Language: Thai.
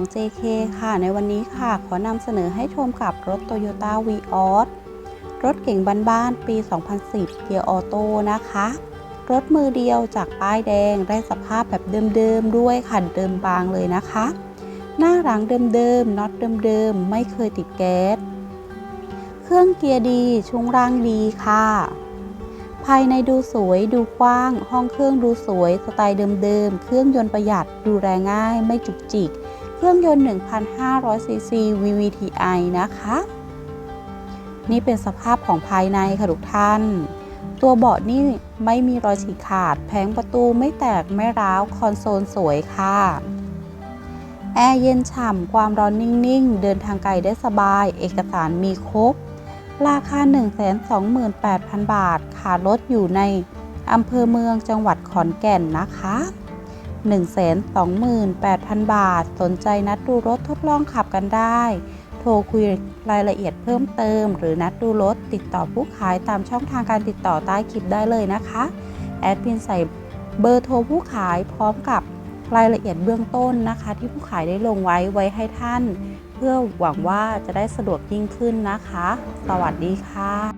ของ JK ค่ะ ในวันนี้ค่ะ ขอนำเสนอให้ชมกับรถ Toyota v ีออสรถเก่งบ้านๆปี 2010 เกียร์ออโต้นะคะ รถมือเดียวจากป้ายแดงได้สภาพแบบเดิมๆด้วยค่ะเดิมบางเลยนะคะ หน้าหลังเดิมๆน็อตเดิมๆไม่เคยติดแก๊ส เครื่องเกียร์ดีช่วงล่างดีค่ะภายในดูสวยดูกว้าง ห้องเครื่องดูสวย สไตล์เดิมๆ เครื่องยนต์ประหยัดดูแลง่าย ไม่จุกจิก เครื่องยนต์ 1,500ซีซี VVTi นะคะ นี่เป็นสภาพของภายในค่ะทุกท่าน ตัวเบาะนี่ไม่มีรอยฉีกขาด แผงประตูไม่แตกไม่ร้าว คอนโซลสวยค่ะ แอร์เย็นฉ่ำ ความร้อนนิ่ง ๆ เดินทางไกลได้สบาย เอกสารมีครบ ราคา 128,000 บาทค่ะรถอยู่ในอำเภอเมืองจังหวัดขอนแก่นนะคะ 128,000 บาท สนใจนัดดูรถทดลองขับกันได้ โทรคุยรายละเอียดเพิ่มเติม หรือนัดดูรถติดต่อผู้ขายตามช่องทางการติดต่อใต้คลิปได้เลยนะคะ แอดพินใส่เบอร์โทรผู้ขายพร้อมกับรายละเอียดเบื้องต้นนะคะ ที่ผู้ขายได้ลงไว้ไว้ให้ท่าน เพื่อหวังว่าจะได้สะดวกยิ่งขึ้นนะคะ สวัสดีค่ะ